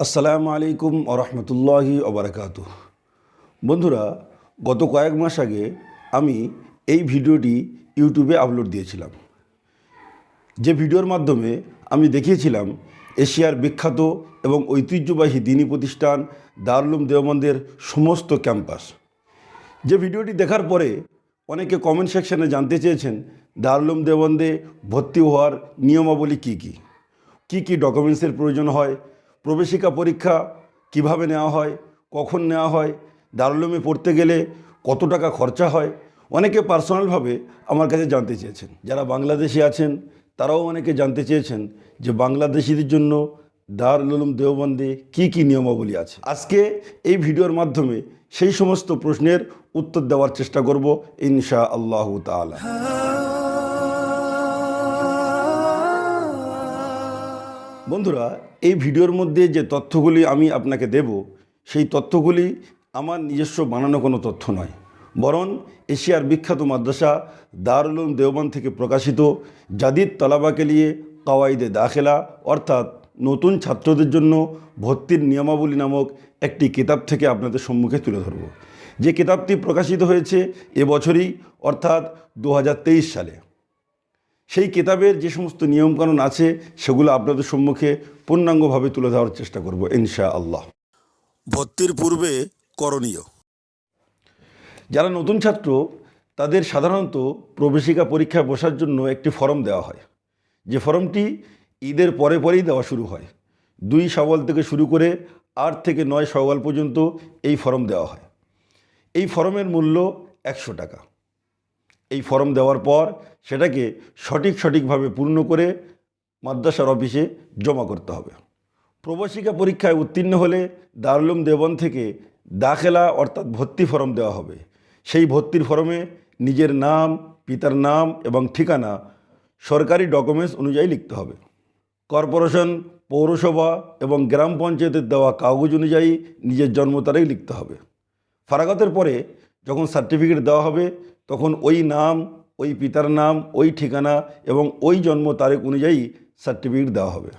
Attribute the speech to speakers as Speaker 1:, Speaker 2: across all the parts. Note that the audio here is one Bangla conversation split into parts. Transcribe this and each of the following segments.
Speaker 1: আসসালামু আলাইকুম আরহামতুল্লাহি ওবরাকাতু বন্ধুরা, গত কয়েক মাস আগে আমি এই ভিডিওটি ইউটিউবে আপলোড দিয়েছিলাম। যে ভিডিওর মাধ্যমে আমি দেখিয়েছিলাম এশিয়ার বিখ্যাত এবং ঐতিহ্যবাহী দিনী প্রতিষ্ঠান দারুলুম দেওবন্দের সমস্ত ক্যাম্পাস। যে ভিডিওটি দেখার পরে অনেকে কমেন্ট সেকশনে জানতে চেয়েছেন দারুলুম দেওবন্দে ভর্তি হওয়ার নিয়মাবলী কী কী? কী কী ডকুমেন্টসের প্রয়োজন হয়? প্রবেশিকা পরীক্ষা কীভাবে নেওয়া হয়, কখন নেওয়া হয়, দারুলুমে পড়তে গেলে কত টাকা খরচা হয়, অনেকে পার্সোনালভাবে আমার কাছে জানতে চেয়েছেন। যারা বাংলাদেশি আছেন, তারাও অনেকে জানতে চেয়েছেন যে বাংলাদেশিদের জন্য দারুল উলুম দেওবন্দে কী কী নিয়মাবলী আছে। আজকে এই ভিডিওর মাধ্যমে সেই সমস্ত প্রশ্নের উত্তর দেওয়ার চেষ্টা করব ইনশা আল্লাহ তালা বন্ধুরা, এই ভিডিওর মধ্যে যে তথ্যগুলি আমি আপনাকে দেব, সেই তথ্যগুলি আমার নিজস্ব বানানো কোনো তথ্য নয়। বরং এশিয়ার বিখ্যাত মাদ্রাসা দারুল দেওবান থেকে প্রকাশিত জাদিদ তলাবাকে নিয়ে কাওয়াইদে দাখেলা, অর্থাৎ নতুন ছাত্রদের জন্য ভর্তির নিয়মাবলী নামক একটি কিতাব থেকে আপনাদের সম্মুখে তুলে ধরব। যে কিতাবটি প্রকাশিত হয়েছে এবছরই অর্থাৎ দু হাজার তেইশ সালে। সেই কিতাবের যে সমস্ত নিয়মকানুন আছে সেগুলো আপনাদের সম্মুখে পূর্ণাঙ্গভাবে তুলে ধরার চেষ্টা করব ইনশা আল্লাহ ভর্তির পূর্বে করণীয়। যারা নতুন ছাত্র তাদের সাধারণত প্রবেশিকা পরীক্ষায় বসার জন্য একটি ফর্ম দেওয়া হয়। যে ফর্মটি ঈদের পরে পরেই দেওয়া শুরু হয়। দুই সওয়াল থেকে শুরু করে আট থেকে নয় সওয়াল পর্যন্ত এই ফর্ম দেওয়া হয়। এই ফর্মের মূল্য একশো টাকা। এই ফর্ম দেওয়ার পর সেটাকে সঠিক সঠিকভাবে পূর্ণ করে মাদ্রাসার অফিসে জমা করতে হবে। প্রবাসিকা পরীক্ষায় উত্তীর্ণ হলে দারুলুম দেবন থেকে দাখেলা অর্থাৎ ভর্তি ফর্ম দেওয়া হবে। সেই ভর্তির ফর্মে নিজের নাম, পিতার নাম এবং ঠিকানা সরকারি ডকুমেন্টস অনুযায়ী লিখতে হবে। কর্পোরেশন, পৌরসভা এবং গ্রাম পঞ্চায়েতের দেওয়া কাগজ অনুযায়ী নিজের জন্ম তারিখ লিখতে হবে। ফারাগতের পরে যখন সার্টিফিকেট দেওয়া হবে তখন ওই নাম, ওই পিতার নাম, ওই ঠিকানা এবং ওই জন্ম তারিখ অনুযায়ী সার্টিফিকেট দেওয়া হবে।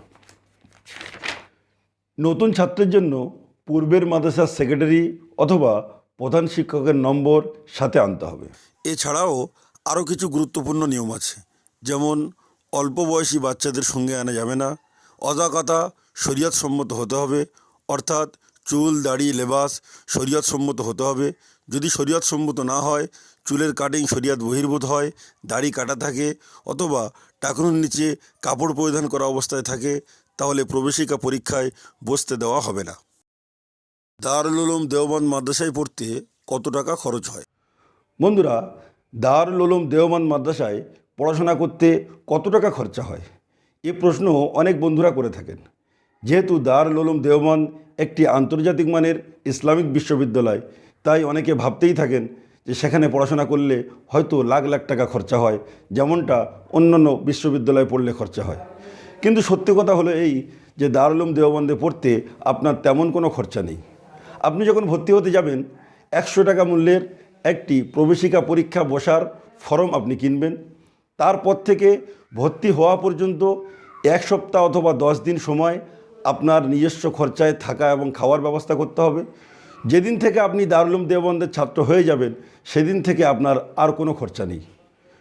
Speaker 1: নতুন ছাত্রের জন্য পূর্বের মাদ্রাসার সেক্রেটারি অথবা প্রধান শিক্ষকের নম্বর সাথে আনতে হবে। এছাড়াও আরও কিছু গুরুত্বপূর্ণ নিয়ম আছে। যেমন, অল্প বয়সী বাচ্চাদের সঙ্গে আনা যাবে না। অজাকাতা শরীয়ত সম্মত হতে হবে। অর্থাৎ চুল, দাড়ি, লেবাস শরীয়ত সম্মত হতে হবে। যদি শরীয়ত সম্মত না হয় চুলের কাটিং শরীয়ত বহির্ভূত হয়, দাড়ি কাটা থাকে অথবা টাকনুর নিচে কাপড় পরিধান করা অবস্থায় থাকে, তাহলে প্রবেশিকা পরীক্ষায় বসতে দেওয়া হবে না। দারুল উলুম দেওবন্দ মাদ্রাসায় পড়তে কত টাকা খরচ হয়? বন্ধুরা, দারুল উলুম দেওবন্দ মাদ্রাসায় পড়াশোনা করতে কত টাকা খরচা হয়? এ প্রশ্ন অনেক বন্ধুরা করে থাকেন। যেহেতু দারুল উলুম দেওবন্দ একটি আন্তর্জাতিক মানের ইসলামিক বিশ্ববিদ্যালয়, তাই অনেকে ভাবতেই থাকেন যে সেখানে পড়াশোনা করলে হয়তো লাখ লাখ টাকা খরচা হয়, যেমনটা অন্যান্য বিশ্ববিদ্যালয়ে পড়লে খরচা হয়। কিন্তু সত্যি কথা হলো এই যে দারুলুম দেওবন্দে পড়তে আপনার তেমন কোনো খরচা নেই। আপনি যখন ভর্তি হতে যাবেন, একশো টাকা মূল্যের একটি প্রবেশিকা পরীক্ষা বসার ফর্ম আপনি কিনবেন। তারপর থেকে ভর্তি হওয়া পর্যন্ত এক সপ্তাহ অথবা দশ দিন সময় আপনার নিজস্ব খরচায় থাকা এবং খাওয়ার ব্যবস্থা করতে হবে। যেদিন থেকে আপনি দারুলুম দেওবন্দের ছাত্র হয়ে যাবেন, সেদিন থেকে আপনার আর কোনো খরচা নেই।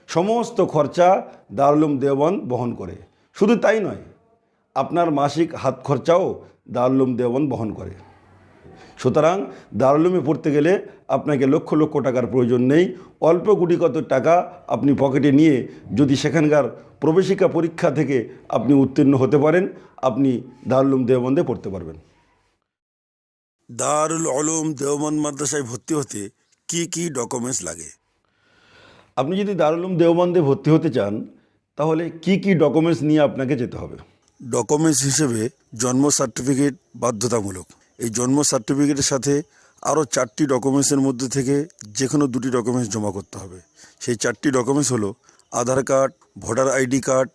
Speaker 1: সমস্ত খরচা দারুলুম দেওবন্দ বহন করে। শুধু তাই নয়, আপনার মাসিক হাত খরচাও দারুলুম দেওবন্দ বহন করে। সুতরাং দারুলুমে পড়তে গেলে আপনাকে লক্ষ লক্ষ টাকার প্রয়োজন নেই। অল্প গুটি কত টাকা আপনি পকেটে নিয়ে যদি সেখানকার প্রবেশিকা পরীক্ষা থেকে আপনি উত্তীর্ণ হতে পারেন, আপনি দারুলুম দেওবন্দে পড়তে পারবেন। দারুল আলম দেওবন্দ মাদ্রাসায় ভর্তি হতে কি কি ডকুমেন্টস লাগে? আপনি যদি দারুলুম দেওবন্দে ভর্তি হতে চান তাহলে কি কি ডকুমেন্টস নিয়ে আপনাকে যেতে হবে? ডকুমেন্টস হিসেবে জন্ম সার্টিফিকেট বাধ্যতামূলক। এই জন্ম সার্টিফিকেটের সাথে আরও চারটি ডকুমেন্টসের মধ্যে থেকে যে কোনো দুটি ডকুমেন্টস জমা করতে হবে। সেই চারটি ডকুমেন্টস হলো Aadhaar card voter ID card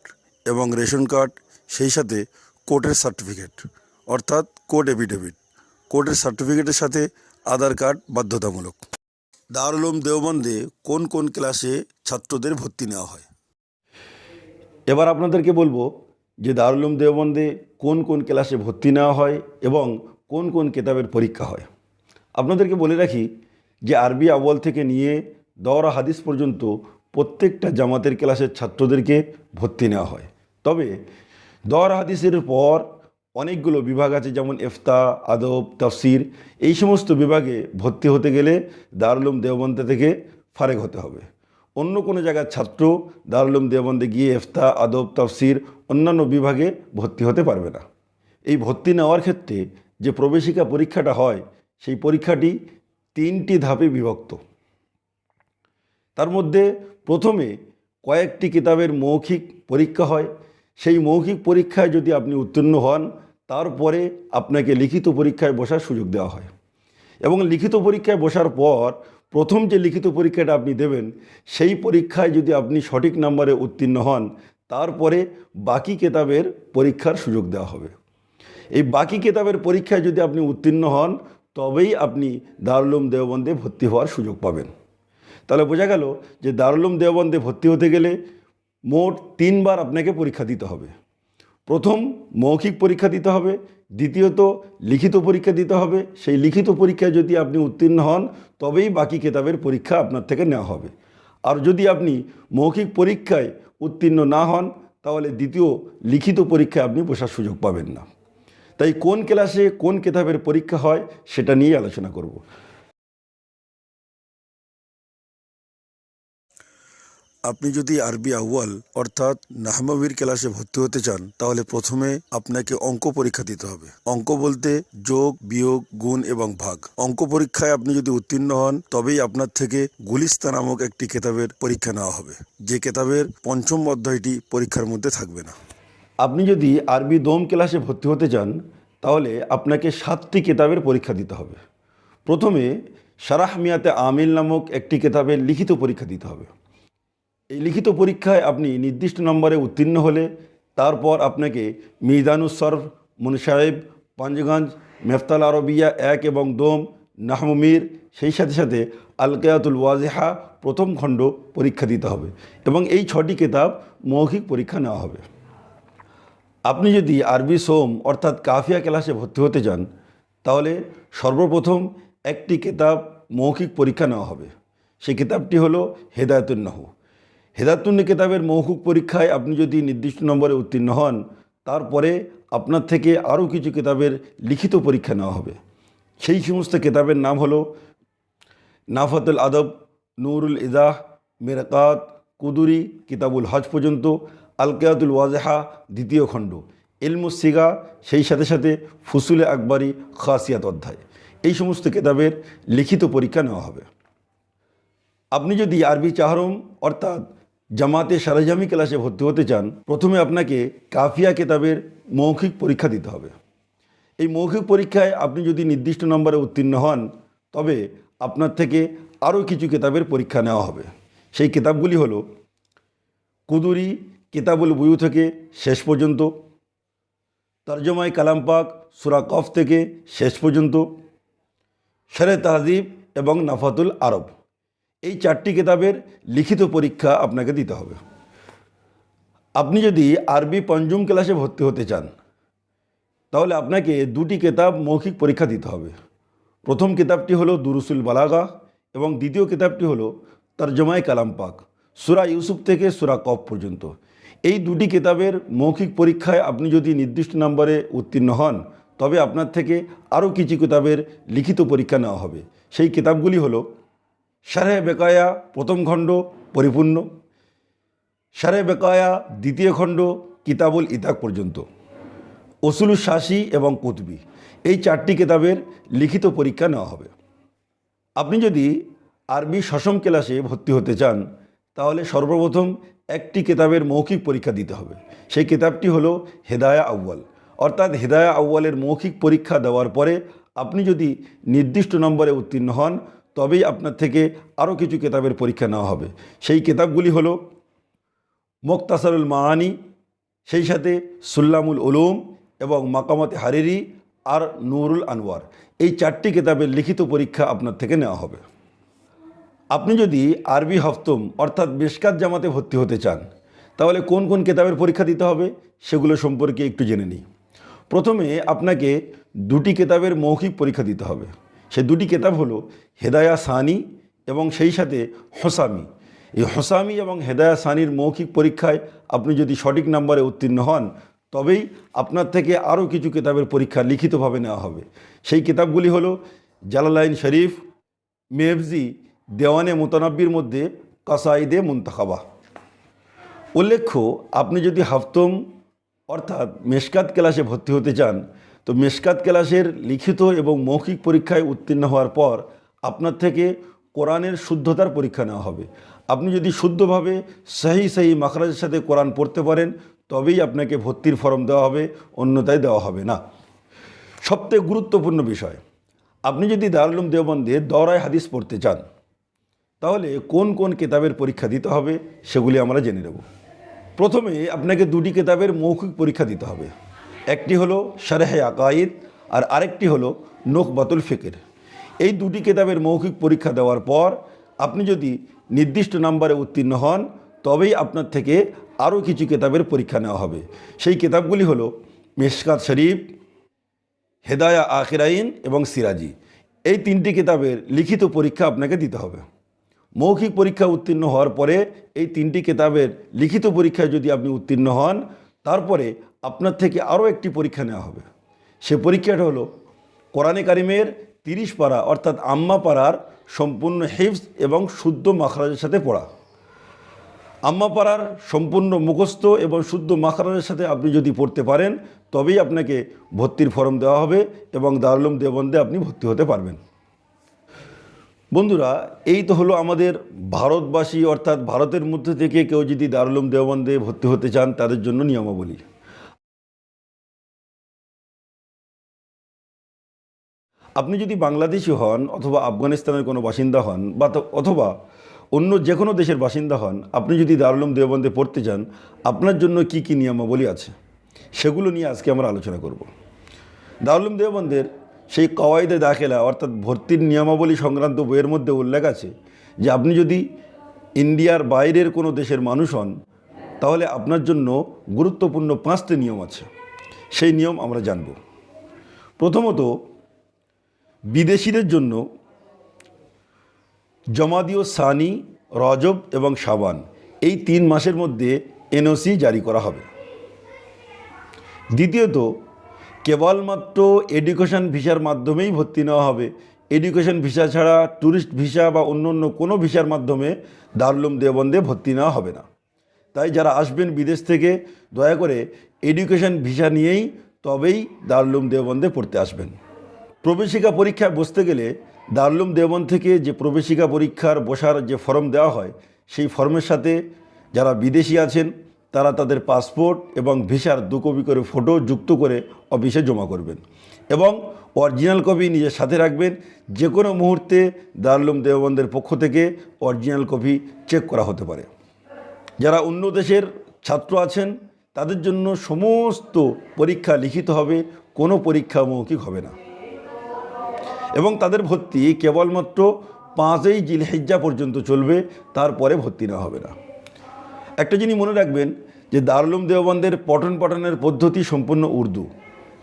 Speaker 1: এবং রেশন কার্ড সেই সাথে কোর্টের সার্টিফিকেট অর্থাৎ কোর্ট এফিডেভিট কোর্টের সার্টিফিকেটের সাথে আধার কার্ড বাধ্যতামূলক। দারুলুম দেওবন্দে কোন কোন ক্লাসে ছাত্রদের ভর্তি নেওয়া হয়? এবার আপনাদেরকে বলব যে দারুল উলুম দেওবন্দে কোন কোন ক্লাসে ভর্তি নেওয়া হয় এবং কোন কোন কেতাবের পরীক্ষা হয়। আপনাদেরকে বলে রাখি যে আরবি আওয়াল থেকে নিয়ে দওরা হাদিস পর্যন্ত প্রত্যেকটা জামাতের ক্লাসের ছাত্রদেরকে ভর্তি নেওয়া হয়। তবে দওরা হাদিসের পর অনেকগুলো বিভাগ আছে, যেমন ইফতা, আদব, তফসির। এই সমস্ত বিভাগে ভর্তি হতে গেলে দারুলুম দেওবন্দে থেকে ফারেক হতে হবে। অন্য কোনো জায়গার ছাত্র দারুলুম দেওবন্দে গিয়ে ইফতা, আদব, তফসির অন্যান্য বিভাগে ভর্তি হতে পারবে না। এই ভর্তি নেওয়ার ক্ষেত্রে যে প্রবেশিকা পরীক্ষাটা হয়, সেই পরীক্ষাটি তিনটি ধাপে বিভক্ত। তার মধ্যে প্রথমে কয়েকটি কিতাবের মৌখিক পরীক্ষা হয়। সেই মৌখিক পরীক্ষায় যদি আপনি উত্তীর্ণ হন তারপরে আপনাকে লিখিত পরীক্ষায় বসার সুযোগ দেওয়া হয়। এবং লিখিত পরীক্ষায় বসার পর প্রথম যে লিখিত পরীক্ষাটা আপনি দেবেন, সেই পরীক্ষায় যদি আপনি সঠিক নম্বরে উত্তীর্ণ হন, তারপরে বাকি কেতাবের পরীক্ষার সুযোগ দেওয়া হবে। এই বাকি কেতাবের পরীক্ষায় যদি আপনি উত্তীর্ণ হন, তবেই আপনি দারুলুম দেওবন্দে ভর্তি হওয়ার সুযোগ পাবেন। তাহলে বোঝা গেল যে দারুলুম দেওবন্দে ভর্তি হতে গেলে মোট তিনবার আপনাকে পরীক্ষা দিতে হবে। প্রথম মৌখিক পরীক্ষা দিতে হবে, দ্বিতীয়ত লিখিত পরীক্ষা দিতে হবে। সেই লিখিত পরীক্ষায় যদি আপনি উত্তীর্ণ হন, তবেই বাকি কেতাবের পরীক্ষা আপনার থেকে নেওয়া হবে। আর যদি আপনি মৌখিক পরীক্ষায় উত্তীর্ণ না হন, তাহলে দ্বিতীয় লিখিত পরীক্ষায় আপনি বসার সুযোগ পাবেন না। তাই কোন ক্লাসে কোন কেতাবের পরীক্ষা হয়, সেটা নিয়ে আলোচনা করব। আপনি যদি আরবি আউয়াল, অর্থাৎ নাহমাবির ক্লাসে ভর্তি হতে চান, তাহলে প্রথমে আপনাকে অঙ্ক পরীক্ষা দিতে হবে। অঙ্ক বলতে যোগ, বিয়োগ, গুণ এবং ভাগ। অঙ্ক পরীক্ষায় আপনি যদি উত্তীর্ণ হন, তবেই আপনার থেকে গুলিস্তা নামক একটি কেতাবের পরীক্ষা নেওয়া হবে। যে কেতাবের পঞ্চম অধ্যায়টি পরীক্ষার মধ্যে থাকবে না। আপনি যদি আরবি দোম ক্লাসে ভর্তি হতে চান, তাহলে আপনাকে সাতটি কেতাবের পরীক্ষা দিতে হবে। প্রথমে সারাহ মিয়াতে আমিল নামক একটি কেতাবের লিখিত পরীক্ষা দিতে হবে। এই লিখিত পরীক্ষায় আপনি নির্দিষ্ট নম্বরে উত্তীর্ণ হলে তারপর আপনাকে মিজানুসরফ মুনসাহেব পাঞ্জগঞ্জ, মেফতাল আরবিয়া, এক এবং দোম নাহমুমির সেই সাথে সাথে আলকেয়াতুল ওয়াজেহা প্রথম খণ্ড পরীক্ষা দিতে হবে এবং এই ছটি কেতাব মৌখিক পরীক্ষা নেওয়া হবে। আপনি যদি আরবি সোম অর্থাৎ কাফিয়া ক্লাসে ভর্তি হতে চান, তাহলে সর্বপ্রথম একটি কেতাব মৌখিক পরীক্ষা নেওয়া হবে। সেই কিতাবটি হলো হেদায়তুন্নাহু হেদায়তুন্নি কেতাবের মৌখিক পরীক্ষায় আপনি যদি নির্দিষ্ট নম্বরে উত্তীর্ণ হন, তারপরে আপনার থেকে আরও কিছু কিতাবের লিখিত পরীক্ষা নেওয়া হবে। সেই সমস্ত কেতাবের নাম হলো নাফাতুল আদব, নুরুল ইজাহ, মেরকাত, কুদুরি, কিতাবুল হজ পর্যন্ত, আলকেয়াতুল ওয়াজেহা দ্বিতীয় খণ্ড। ইলমুসিগা সেই সাথে সাথে ফুসুলে আকবরী খাসিয়াত অধ্যায়। এই সমস্ত কেতাবের লিখিত পরীক্ষা নেওয়া হবে। আপনি যদি আরবি চাহরম, অর্থাৎ জামাতে সারাজামি ক্লাসে ভর্তি হতে চান, প্রথমে আপনাকে কাফিয়া কেতাবের মৌখিক পরীক্ষা দিতে হবে। এই মৌখিক পরীক্ষায় আপনি যদি নির্দিষ্ট নম্বরে উত্তীর্ণ হন, তবে আপনার থেকে আরও কিছু কেতাবের পরীক্ষা নেওয়া হবে। সেই কেতাবগুলি হলো, কুদুরি কেতাবুল বুয়ু থেকে শেষ পর্যন্ত, তর্জমায় কালাম পাক সুরা কফ থেকে শেষ পর্যন্ত শেরে তাহজিব এবং নাফাতুল আরব। এই চারটি কিতাবের লিখিত পরীক্ষা আপনাকে দিতে হবে। আপনি যদি আরবি পঞ্চম ক্লাসে ভর্তি হতে চান, তাহলে আপনাকে দুটি কিতাব মৌখিক পরীক্ষা দিতে হবে। প্রথম কিতাবটি হলো দুরুসুল বালাগা এবং দ্বিতীয় কিতাবটি হলো তর্জমায় কালাম পাক, সুরা ইউসুফ থেকে সুরা কফ পর্যন্ত। এই দুটি কিতাবের মৌখিক পরীক্ষায় আপনি যদি নির্দিষ্ট নম্বরে উত্তীর্ণ হন, তবে আপনার থেকে আরও কিছু কিতাবের লিখিত পরীক্ষা নেওয়া হবে। সেই কিতাবগুলি হলো সারে বেকায়া প্রথম খণ্ড পরিপূর্ণ, সারে বেকায়া দ্বিতীয় খণ্ড কিতাবুল ইতাক পর্যন্ত। ওসুলু শাসি এবং কুতবি, এই চারটি কিতাবের লিখিত পরীক্ষা নেওয়া হবে। আপনি যদি আরবি সসম ক্লাসে ভর্তি হতে চান, তাহলে সর্বপ্রথম একটি কিতাবের মৌখিক পরীক্ষা দিতে হবে। সেই কিতাবটি হলো হেদায়া আউ্য়াল। অর্থাৎ হেদায়া আউ্য়ালের মৌখিক পরীক্ষা দেওয়ার পরে আপনি যদি নির্দিষ্ট নম্বরে উত্তীর্ণ হন তবেই আপনার থেকে আরও কিছু কেতাবের পরীক্ষা নেওয়া হবে। সেই কিতাবগুলি হলো মোক্তাসারুল মাআনি, সেই সাথে সুল্লামুল উলুম এবং মাকামতে হারিরি আর নুরুল আনওয়ার। এই চারটি কেতাবের লিখিত পরীক্ষা আপনার থেকে নেওয়া হবে। আপনি যদি আরবি হফতম অর্থাৎ বেশকাত জামাতে ভর্তি হতে চান, তাহলে কোন কোন কেতাবের পরীক্ষা দিতে হবে সেগুলো সম্পর্কে একটু জেনে নিই। প্রথমে আপনাকে দুটি কেতাবের মৌখিক পরীক্ষা দিতে হবে। সে দুটি কেতাব হলো হেদায়া সানি এবং সেই সাথে হোসামি। এই হোসামি এবং হেদায়া সানির মৌখিক পরীক্ষায় আপনি যদি সঠিক নাম্বারে উত্তীর্ণ হন, তবেই আপনার থেকে আরও কিছু কেতাবের পরীক্ষা লিখিতভাবে নেওয়া হবে। সেই কিতাবগুলি হলো জালালাইন শরীফ, মেহফজি, দেওয়ানে মোতানব্বির মধ্যে কাসাইদে মুন্তাখাবা। উল্লেখ্য, আপনি যদি হাফতম অর্থাৎ মেশকাত ক্লাসে ভর্তি হতে চান তো মেশকাত ক্লাসের লিখিত এবং মৌখিক পরীক্ষায় উত্তীর্ণ হওয়ার পর আপনার থেকে কোরআনের শুদ্ধতার পরীক্ষা নেওয়া হবে। আপনি যদি শুদ্ধভাবে সহি সহি মাখরাজের সাথে কোরআন পড়তে পারেন, তবেই আপনাকে ভর্তির ফর্ম দেওয়া হবে, অন্যতায় দেওয়া হবে না। সবথেকে গুরুত্বপূর্ণ বিষয়, আপনি যদি দারুলুম দেওবন্দে দরায় হাদিস পড়তে চান, তাহলে কোন কোন কেতাবের পরীক্ষা দিতে হবে সেগুলি আমরা জেনে নেব। প্রথমে আপনাকে দুটি কেতাবের মৌখিক পরীক্ষা দিতে হবে। একটি হলো শারেহে আকাইদ আর আরেকটি হলো নোকবাতুল ফিকির। এই দুটি কেতাবের মৌখিক পরীক্ষা দেওয়ার পর আপনি যদি নির্দিষ্ট নাম্বারে উত্তীর্ণ হন, তবেই আপনার থেকে আরও কিছু কেতাবের পরীক্ষা নেওয়া হবে। সেই কেতাবগুলি হলো মেশকাত শরীফ, হেদায়া আখিরাইন এবং সিরাজি। এই তিনটি কিতাবের লিখিত পরীক্ষা আপনাকে দিতে হবে। মৌখিক পরীক্ষা উত্তীর্ণ হওয়ার পরে এই তিনটি কিতাবের লিখিত পরীক্ষায় যদি আপনি উত্তীর্ণ হন, তারপরে আপনার থেকে আরও একটি পরীক্ষা নেওয়া হবে। সে পরীক্ষাটা হলো কোরআনে কারিমের তিরিশ পাড়া অর্থাৎ আম্মা পাড়ার সম্পূর্ণ হিফস এবং শুদ্ধ মাখরাজের সাথে পড়া। আম্মা পাড়ার সম্পূর্ণ মুখস্থ এবং শুদ্ধ মাখরাজের সাথে আপনি যদি পড়তে পারেন, তবেই আপনাকে ভর্তির ফর্ম দেওয়া হবে এবং দারুলুম দেবন্দে আপনি ভর্তি হতে পারবেন। বন্ধুরা, এই তো হলো আমাদের ভারতবাসী, অর্থাৎ ভারতের মধ্যে থেকে কেউ যদি দারুলুম দেওবন্দে ভর্তি হতে চান, তাদের জন্য নিয়মাবলী। আপনি যদি বাংলাদেশি হন অথবা আফগানিস্তানের কোনো বাসিন্দা হন বা অথবা অন্য যে কোনো দেশের বাসিন্দা হন, আপনি যদি দারুলুম দেওবন্দে পড়তে চান আপনার জন্য কি কি নিয়মাবলী আছে? সেগুলো নিয়ে আজকে আমরা আলোচনা করব। দারুলুম দেওবন্দের সেই কওয়াইদে দাখেলা, অর্থাৎ ভর্তির নিয়মাবলী সংক্রান্ত বইয়ের মধ্যে উল্লেখ আছে যে আপনি যদি ইন্ডিয়ার বাইরের কোনো দেশের মানুষ হন, তাহলে আপনার জন্য গুরুত্বপূর্ণ পাঁচটি নিয়ম আছে। সেই নিয়ম আমরা জানব। প্রথমত বিদেশিদের জন্য জমাদিও সানি, রজব এবং সাবান এই তিন মাসের মধ্যে এনওসি জারি করা হবে। দ্বিতীয়ত, কেবলমাত্র এডুকেশন ভিসার মাধ্যমেই ভর্তি নেওয়া হবে। এডুকেশন ভিসা ছাড়া ট্যুরিস্ট ভিসা বা অন্য অন্য কোনো ভিসার মাধ্যমে দারুলুম দেওবন্দে ভর্তি নেওয়া হবে না। তাই যারা আসবেন বিদেশ থেকে, দয়া করে এডুকেশন ভিসা নিয়েই তবেই দারুলুম দেওবন্দে পড়তে আসবেন। প্রবেশিকা পরীক্ষায় বসতে গেলে দারুলুম দেওবন্দ থেকে যে প্রবেশিকা পরীক্ষার বসার যে ফর্ম দেওয়া হয়, সেই ফর্মের সাথে যারা বিদেশি আছেন, তারা তাদের পাসপোর্ট এবং ভিসার দু কপি করে ফটো যুক্ত করে অফিসে জমা করবেন এবং অরিজিনাল কপি নিজের সাথে রাখবেন। যে কোনো মুহূর্তে দারুলুম দেওবন্দের পক্ষ থেকে অরিজিনাল কপি চেক করা হতে পারে। যারা অন্য দেশের ছাত্র আছেন, তাদের জন্য সমস্ত পরীক্ষা লিখিত হবে, কোনো পরীক্ষা মৌখিক হবে না। এবং তাদের ভর্তি কেবলমাত্র পাঁচই জিলহেজ্জা পর্যন্ত চলবে, তারপরে ভর্তি নেওয়া হবে না। একটা জিনিস মনে রাখবেন যে দারুলুম দেওবন্দের পঠন পাঠনের পদ্ধতি সম্পূর্ণ উর্দু।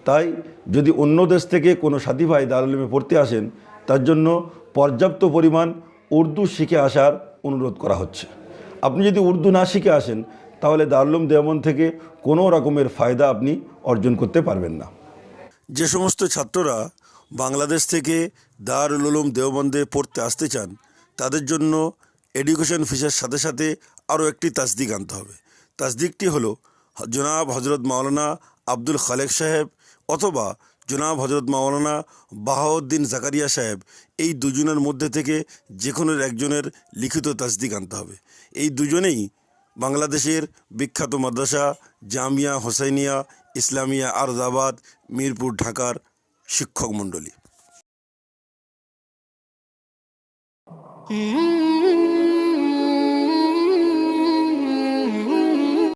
Speaker 1: তাই যদি অন্য দেশ থেকে কোনো সাথী ভাই দারুলুমে পড়তে আসেন, তার জন্য পর্যাপ্ত পরিমাণ উর্দু শিখে আসার অনুরোধ করা হচ্ছে। আপনি যদি উর্দু না শিখে আসেন, তাহলে দারুলুম দেওবন্দ থেকে কোনো রকমের ফায়দা আপনি অর্জন করতে পারবেন না। যে সমস্ত ছাত্ররা বাংলাদেশ থেকে দারুল উলুম দেওবন্দে পড়তে আসতে চান, তাদের জন্য এডুকেশন ফিসের সাথে সাথে আরও একটি তাসদিক আনতে হবে। তাসদিকটি হলো, জনাব হজরত মাওলানা আব্দুল খালেক সাহেব অথবা জনাব হজরত মাওলানা বাহাউদ্দিন জাকারিয়া সাহেব, এই দুজনের মধ্যে থেকে যে কোনো একজনের লিখিত তাসদিক আনতে হবে। এই দুজনেই বাংলাদেশের বিখ্যাত মাদ্রাসা জামিয়া হোসাইনিয়া ইসলামিয়া আরদাবাদ, মিরপুর, ঢাকার শিক্ষক মণ্ডলী.